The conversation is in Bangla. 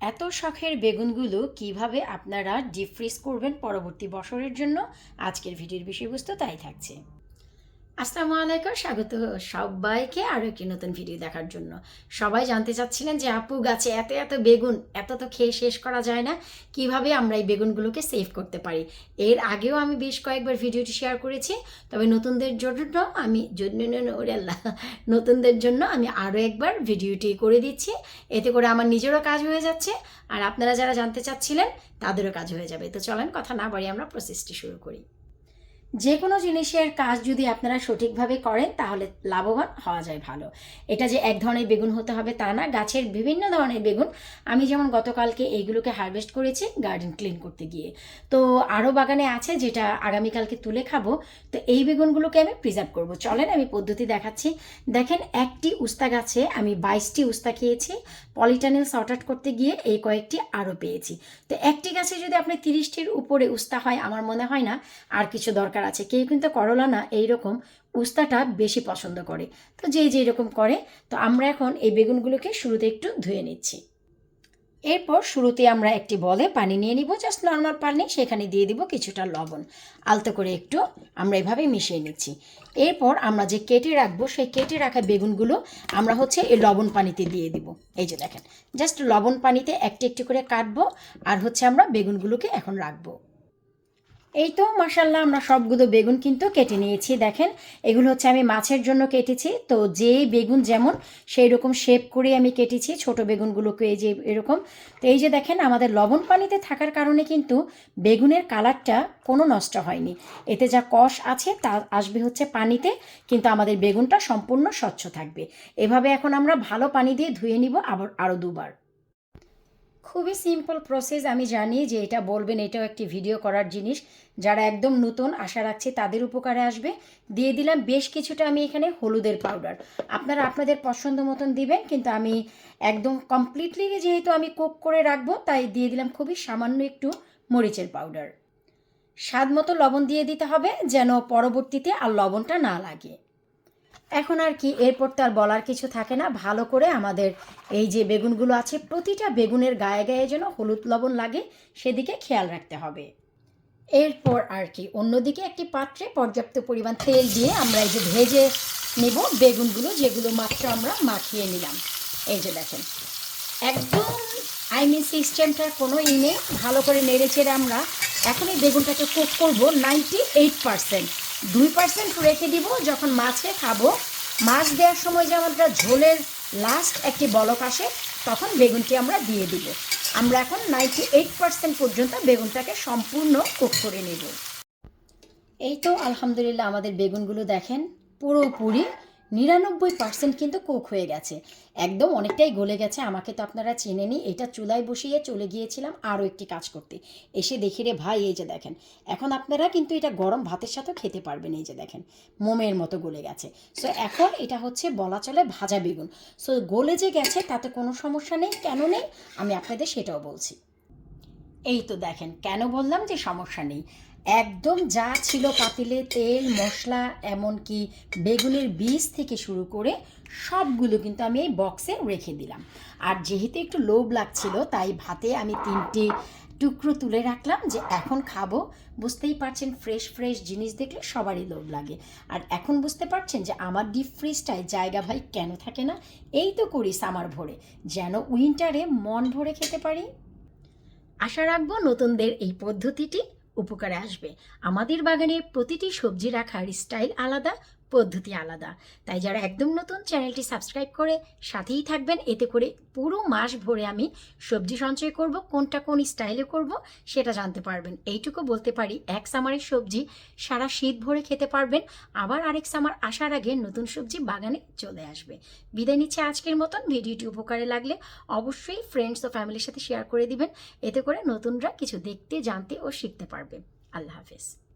এত শখের বেগুনগুলো কীভাবে আপনারা ডিপ ফ্রিজ করবেন পরবর্তী বছরের জন্য? আজকের ভিডিওর বিষয়বস্তু তাই থাকছে। আসসালামু আলাইকুম, স্বাগত সবাইকে আরও একটি নতুন ভিডিও দেখার জন্য। সবাই জানতে চাচ্ছিলেন যে আপু গাছে এত এত বেগুন, এত তো খেয়ে শেষ করা যায় না, কীভাবে আমরা এই বেগুনগুলোকে সেভ করতে পারি? এর আগেও আমি বেশ কয়েকবার ভিডিওটি শেয়ার করেছি, তবে নতুনদের জন্য আমি আল্লাহ, নতুনদের জন্য আমি আরও একবার ভিডিওটি করে দিচ্ছি। এতে করে আমার নিজেরও কাজ হয়ে যাচ্ছে, আর আপনারা যারা জানতে চাচ্ছিলেন, তাদেরও কাজ হয়ে যাবে। তো চলেন, কথা না বাড়ি আমরা প্রসেসটি শুরু করি। যে কোনো জিনিসের কাজ যদি আপনারা সঠিকভাবে করেন, তাহলে লাভবান হওয়া যায় ভালো। এটা যে এক ধরনের বেগুন হতে হবে তা না, গাছের বিভিন্ন ধরনের বেগুন। আমি যেমন গতকালকে এইগুলোকে হারভেস্ট করেছি গার্ডেন ক্লিন করতে গিয়ে। তো আরও বাগানে আছে যেটা আগামীকালকে তুলে খাব। তো এই বেগুনগুলোকে আমি প্রিজার্ভ করব। চলেন আমি পদ্ধতি দেখাচ্ছি। দেখেন একটি উস্তা গাছে আমি বাইশটি উস্তা খেয়েছি পলিটানেল সর্ট আউট করতে গিয়ে এই কয়েকটি আরও পেয়েছি। তো একটি গাছে যদি আপনি তিরিশটির উপরে উস্তা হয়, আমার মনে হয় না আর কিছু দরকার আছে। কেউ কিন্তু করলা না, এইরকম উস্তাটা বেশি পছন্দ করে। তো যে যেই রকম করে, তো আমরা এখন এই বেগুনগুলোকে শুরুতে একটু ধুয়ে নিচ্ছি। এরপর শুরুতে আমরা একটি বলে পানি নিয়ে নিব, জাস্ট নর্মাল পানি, সেখানে দিয়ে দিব কিছুটা লবণ। আলতো করে একটু আমরা এভাবে মিশিয়ে নিচ্ছি। এরপর আমরা যে কেটে রাখব, সেই কেটে রাখা বেগুনগুলো আমরা হচ্ছে এই লবণ পানিতে দিয়ে দিব। এই যে দেখেন, জাস্ট লবণ পানিতে একটি একটি করে কাটবো, আর হচ্ছে আমরা বেগুনগুলোকে এখন রাখব। এই তো মাসাল্লাহ আমরা সবগুলো বেগুন কিন্তু কেটে নিয়েছি। দেখেন, এগুলো হচ্ছে আমি মাছের জন্য কেটেছি। তো যে বেগুন যেমন সেই রকম শেপ করে আমি কেটেছি ছোট বেগুনগুলোকে, এই যে এরকম। তো এই যে দেখেন, আমাদের লবণ পানিতে থাকার কারণে কিন্তু বেগুনের কালারটা কোনো নষ্ট হয়নি। এতে যা কষ আছে, তা আসবে হচ্ছে পানিতে, কিন্তু আমাদের বেগুনটা সম্পূর্ণ স্বচ্ছ থাকবে। এভাবে এখন আমরা ভালো পানি দিয়ে ধুয়ে নিব আবার আরও দুবার। খুবই সিম্পল প্রসেস আমি জানি যে এটা বলবেন, এটাও একটি ভিডিও করার জিনিস। যারা একদম নতুন আশা রাখছি তাদের উপকারে আসবে। দিয়ে দিলাম বেশ কিছুটা আমি এখানে হলুদের পাউডার আপনারা আপনাদের পছন্দ মতন দিবেন, কিন্তু আমি একদম কমপ্লিটলি যেহেতু আমি কুক করে রাখব, তাই দিয়ে দিলাম খুবই সামান্য একটু মরিচের পাউডার স্বাদ মতো লবণ দিয়ে দিতে হবে যেন পরবর্তীতে আর লবণটা না লাগে। এখন আর কি, এরপর তো আর বলার কিছু থাকে না। ভালো করে আমাদের এই যে বেগুনগুলো আছে, প্রতিটা বেগুনের গায়ে গায়ে যেন হলুদ লবণ লাগে, সেদিকে খেয়াল রাখতে হবে। এরপর আর কি, অন্যদিকে একটি পাত্রে পর্যাপ্ত পরিমাণ তেল দিয়ে আমরা এই যে ভেজে নেব বেগুনগুলো, যেগুলো মাত্র আমরা মাখিয়ে নিলাম। এই যে দেখেন, একদম আইমিন সিস্টেমটার কোনো ই নেই। ভালো করে নেড়ে চেড়ে আমরা এখন এই বেগুনটাকে কুক করব, নাইনটি এইট পার্সেন্ট। দুই পার্সেন্ট রেখে দিব যখন মাছকে খাব। মাছ দেওয়ার সময় যে আমরা ঝোলের লাস্ট একটি বলক আসে, তখন বেগুনটি আমরা দিয়ে দিব। আমরা এখন নাইনটি এইট পার্সেন্ট পর্যন্ত বেগুনটাকে সম্পূর্ণ কুক করে নেব। এই তো আলহামদুলিল্লাহ আমাদের বেগুনগুলো দেখেন পুরোপুরি নিরানব্বই পার্সেন্ট কিন্তু কুক হয়ে গেছে। একদম অনেকটাই গলে গেছে, আমাকে তো আপনারা চেনেনি। এটা চুলায় বসিয়ে চলে গিয়েছিলাম আরও একটি কাজ করতে। এসে দেখি রে ভাই, এই যে দেখেন, এখন আপনারা কিন্তু এটা গরম ভাতের সাথেও খেতে পারবেন, এই যে দেখেন, মোমের মতো গলে গেছে। সো এখন এটা হচ্ছে বলা চলে ভাজা বেগুন। সো গলে যে গেছে, তাতে কোনো সমস্যা নেই, কেন নেই, আমি আপনাদের সেটাও বলছি। এই তো দেখেন, কেন বললাম যে সমস্যা নেই? একদম যা ছিল পাতিলে তেল, মশলা, এমনকি বেগুনের বীজ থেকে শুরু করে সবগুলো কিন্তু আমি এই বক্সে রেখে দিলাম। আর যেহেতু একটু লোভ লাগছিল, তাই ভাতে আমি তিনটি টুকরো তুলে রাখলাম যে এখন খাব। বুঝতেই পারছেন ফ্রেশ ফ্রেশ জিনিস দেখলে সবারই লোভ লাগে। আর এখন বুঝতে পারছেন যে আমার ডিপ ফ্রিজটায় জায়গা ভাই কেন থাকে না? এই তো করি সামার ভরে। যেন উইন্টারে মন ভরে খেতে পারি। আশা রাখব নতুনদের এই পদ্ধতিটি উপকারে আসবে। আমাদের বাগানে প্রতিটি সবজি রাখার স্টাইল আলাদা পদ্ধতি আলাদা। তাই যারা একদম নতুন চ্যানেলটি সাবস্ক্রাইব করে সাথেই থাকবেন, এতে করে পুরো মাস ভরে আমি সবজি সঞ্চয় করব, কোনটা কোন স্টাইলে করব সেটা জানতে পারবেন। এইটুকু বলতে পারি, এক সামারের সবজি সারা শীত ভরে খেতে পারবেন, আবার আরেক সামার আসার আগে নতুন সবজি বাগানে চলে আসবে। বিদায় নিচ্ছে আজকের মতন, ভিডিওটি উপকারে লাগলে অবশ্যই ফ্রেন্ডস ও ফ্যামিলির সাথে শেয়ার করে দিবেন, এতে করে নতুনরা কিছু দেখতে, জানতে ও শিখতে পারবে। আল্লাহ হাফেজ।